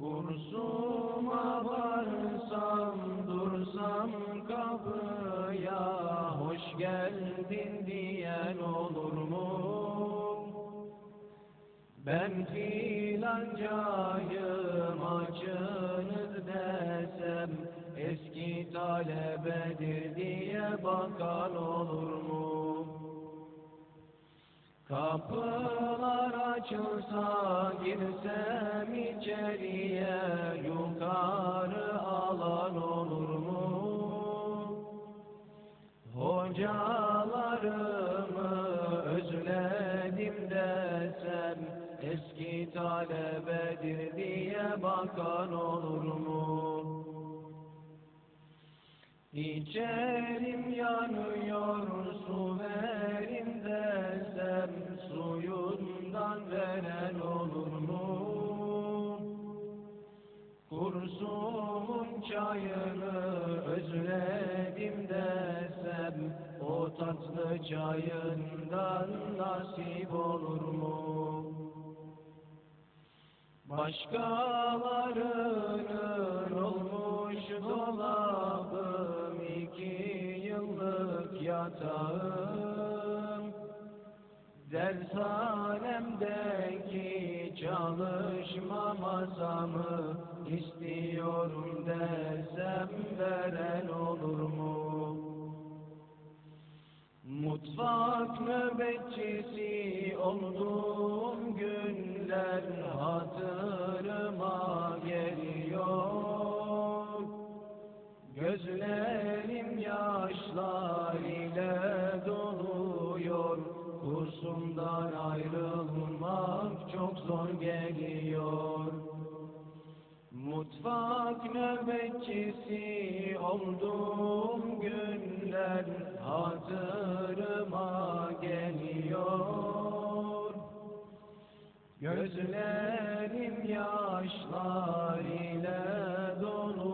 Kursuma varsam dursam kapıya Hoş geldin diyen olur mu? Ben filancayım açınız desem Eski talebedir diye bakan olur mu? Kapılar açılsa girsem içeriye Yukarı alan olur mu? Hocalarımı özledim desem Eski talebedir diye bakan olur mu? İçerim yanıyor su verin çayını özledim desem O tatlı çayından nasip olur mu? Başkalarının olmuş dolabım iki yıllık yatağım Dershanemdeki çalışma masamı Mutfak nöbetçisi olduğum günler hatırıma geliyor. Gözlerim yaşlar ile doluyor. Kursumdan ayrılmak çok zor geliyor. Mutfak nöbetçisi olduğum günler hatırıma Gözlerim yaşlar ile dolu